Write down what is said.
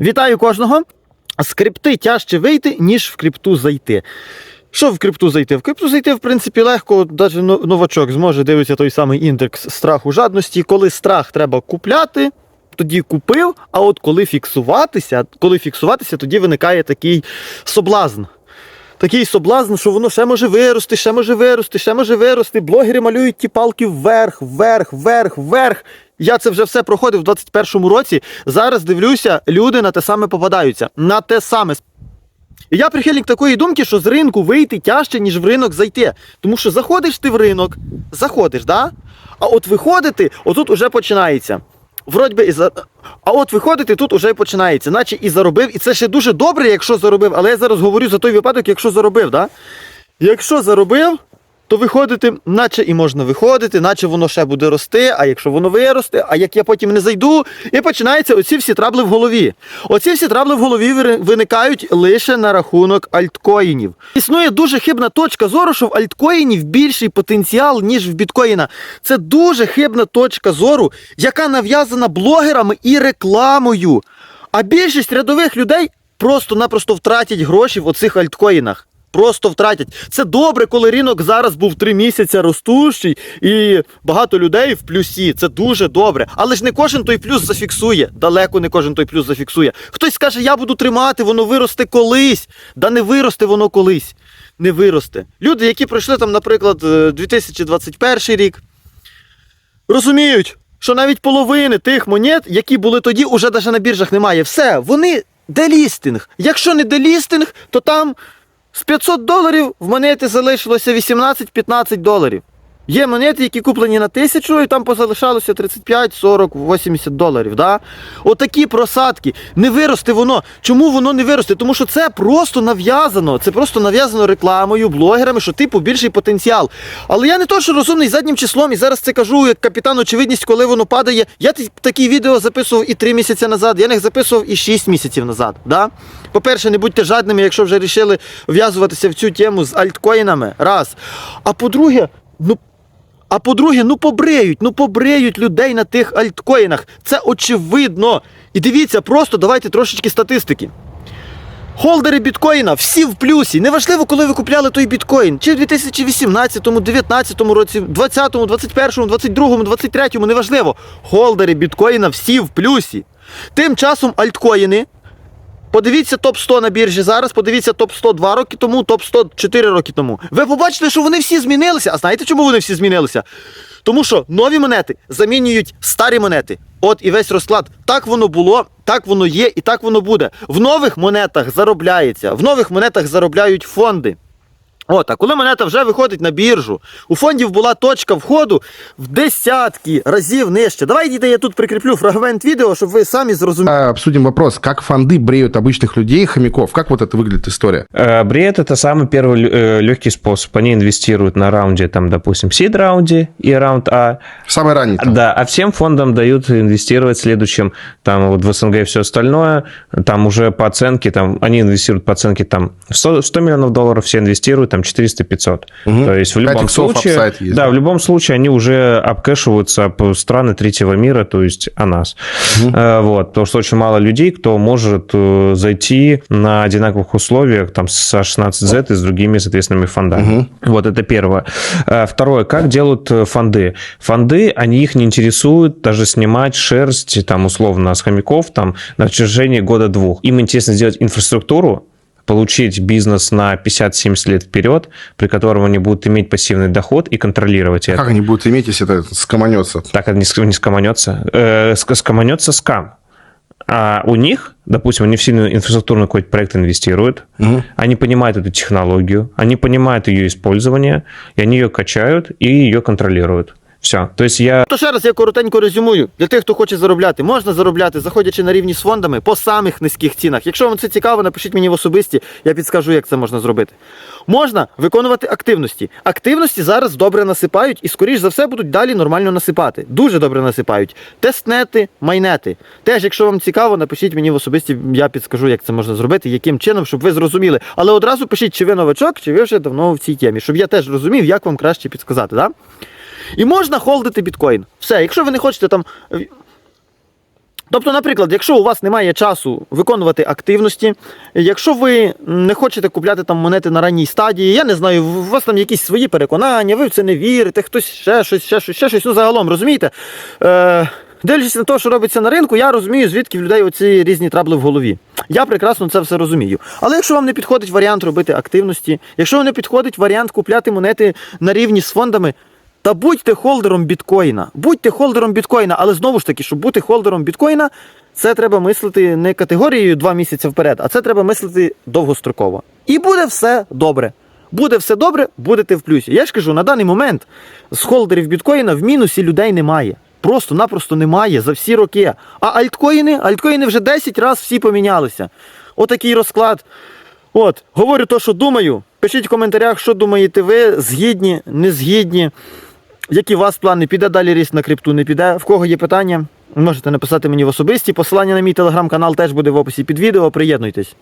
Вітаю кожного. З крипти тяжче вийти, ніж в крипту зайти. Що в крипту зайти? В крипту зайти, в принципі, легко, навіть новачок зможе дивитися той самий індекс страху жадності. Коли страх треба купляти, тоді купив. А от коли фіксуватися, коли фіксуватися, тоді виникає такий соблазн. Такий соблазн, що воно ще може вирости, ще може вирости, ще може вирости. Блогери малюють ті палки вверх, вверх, вверх, вверх. Я це вже все проходив в 21-му році. Зараз дивлюся, люди на те саме попадаються. На те саме. І я прихильник такої думки, що з ринку вийти тяжче, ніж в ринок зайти. Тому що заходиш ти в ринок, заходиш, да? а от виходити, отут уже починається. Вроді би і за... А от виходити тут уже починається, наче і заробив. І це ще дуже добре, якщо заробив. Але я зараз говорю за той випадок, якщо заробив. Да? Якщо заробив, то виходити, наче і можна виходити, наче воно ще буде рости, а якщо воно виросте, а як я потім не зайду, і починаються оці всі трабли в голові. Оці всі трабли в голові виникають лише на рахунок альткоїнів. Існує дуже хибна точка зору, що в альткоїнів більший потенціал, ніж в біткоїна. Це дуже хибна точка зору, яка нав'язана блогерами і рекламою. А більшість рядових людей просто-напросто втратять гроші в оцих альткоїнах. Просто втратять. Це добре, коли ринок зараз був три місяці ростущий і багато людей в плюсі. Це дуже добре. Але ж не кожен той плюс зафіксує. Далеко не кожен той плюс зафіксує. Хтось скаже, я буду тримати, воно виросте колись. Да не виросте воно колись. Не виросте. Люди, які пройшли там, наприклад, е, 2021 рік, розуміють, що навіть половини тих монет, які були тоді, уже навіть на біржах немає. Все, вони делістинг. Якщо не делістинг, то там з 500 доларів в монети залишилося 18-15 доларів. Є монети, які куплені на тисячу, і там позалишалося 35, 40, 80 доларів. Да? Отакі просадки. Не виросте воно. Чому воно не виросте? Тому що це просто нав'язано. Це просто нав'язано рекламою, блогерами, що типу більший потенціал. Але я не то, що розумний заднім числом, і зараз це кажу як капітан очевидність, коли воно падає. Я такі відео записував і 3 місяці назад, я їх записував і 6 місяців назад. Да? По-перше, не будьте жадними, якщо вже вирішили в'язуватися в цю тему з альткоїнами. Раз. А по-друге, ну. А по-друге, ну побриють, ну побриють людей на тих альткоїнах. Це очевидно. І дивіться, просто давайте трошечки статистики. Холдери біткоїна всі в плюсі. Неважливо, коли ви купляли той біткоін. Чи в 2018, 2019 році, 2020, 2021, 2022, 2023, неважливо. Холдери біткоїна всі в плюсі. Тим часом альткоїни. Подивіться топ 100 на біржі зараз, подивіться топ 100 2 роки тому, топ 100 4 роки тому. Ви побачите, що вони всі змінилися. А знаєте, чому вони всі змінилися? Тому що нові монети замінюють старі монети. От і весь розклад. Так воно було, так воно є і так воно буде. В нових монетах заробляється, в нових монетах заробляють фонди. От, а коли монета вже виходить на біржу, у фондів була точка входу в десятки разів нижче. Давайте я тут прикріплю фрагмент відео, щоб ви самі зрозуміли. А, Обсудим вопрос, как фонды бреют обычных людей, хомяков. Как вот это выглядит история? Э, Бред это самый первый легкий способ. Они инвестируют на раунде, там, допустим, сид раунде и раунд А. Самый ранний. там. Да, а всем фондам дают инвестировать в следующем, там вот в СНГ все остальное, там уже по оценке, там они инвестируют по оценке там 100, 100 миллионов долларов, все инвестируют там 400-500. Мгм. То есть в любом случае, есть, да, да? в любом случае они уже обкэшиваются по страны третьего мира, то есть о нас. Э, Вот, потому что очень мало людей, кто может э, зайти на одинаковых условиях там с А16Z и с другими, соответственными фондами. Вот это первое. Э, Второе, как делают фонды? Фонды, они их не интересуют даже снимать шерсть, там, условно, с хомяков там, на протяжении года-двух. Им интересно сделать инфраструктуру, получить бизнес на 50-70 лет вперед, при котором они будут иметь пассивный доход и контролировать это. Как они будут иметь, если это скоманется? Так это не, ск- не скоманется. Э, ск- скоманется скам. А у них, допустим, они в сильный инфраструктурный какой-то проект инвестируют, Мгм. они понимают эту технологию, они понимают ее использование, и они ее качают и ее контролируют. Все. То есть я То ще раз я коротенько резюмую. Для тих, хто хоче заробляти, можна заробляти, заходячи на рівні з фондами по самих низьких цінах. Якщо вам це цікаво, напишіть мені в особисті, я підскажу, як це можна зробити. Можна виконувати активності. Активності зараз добре насипають і, скоріш за все, будуть далі нормально насипати. Дуже добре насипають. Тестнети, майнети. Теж, якщо вам цікаво, напишіть мені в особисті, я підскажу, як це можна зробити, яким чином, щоб ви зрозуміли. Але одразу пишіть, чи ви новачок, чи ви вже давно в цій темі, щоб я теж розумів, як вам краще підсказати. Да? І можна холдити біткоін. Все, якщо ви не хочете там. Тобто, наприклад, якщо у вас немає часу виконувати активності, якщо ви не хочете купляти там монети на ранній стадії, я не знаю, у вас там якісь свої переконання, ви в це не вірите, хтось ще щось, ще щось, ще щось. Ну, загалом, розумієте? Е, дивлячись на те, що робиться на ринку, я розумію, звідки в людей оці різні трабли в голові. Я прекрасно це все розумію. Але якщо вам не підходить варіант робити активності, якщо вам не підходить варіант купляти монети на рівні з фондами, та будьте холдером біткоїна. Будьте холдером біткоїна, але знову ж таки, щоб бути холдером біткоїна, це треба мислити не категорією два місяці вперед, а це треба мислити довгостроково. І буде все добре. Буде все добре, будете в плюсі. Я ж кажу, на даний момент з холдерів біткоїна в мінусі людей немає. Просто-напросто немає за всі роки. А альткоїни, альткоїни вже 10 разів всі помінялися. Отакий розклад. От, говорю то, що думаю. Пишіть в коментарях, що думаєте ви, згідні, не згідні. Які у вас плани? Піде далі ріст на крипту, не піде? В кого є питання? Можете написати мені в особисті. Посилання на мій телеграм-канал теж буде в описі під відео. Приєднуйтесь.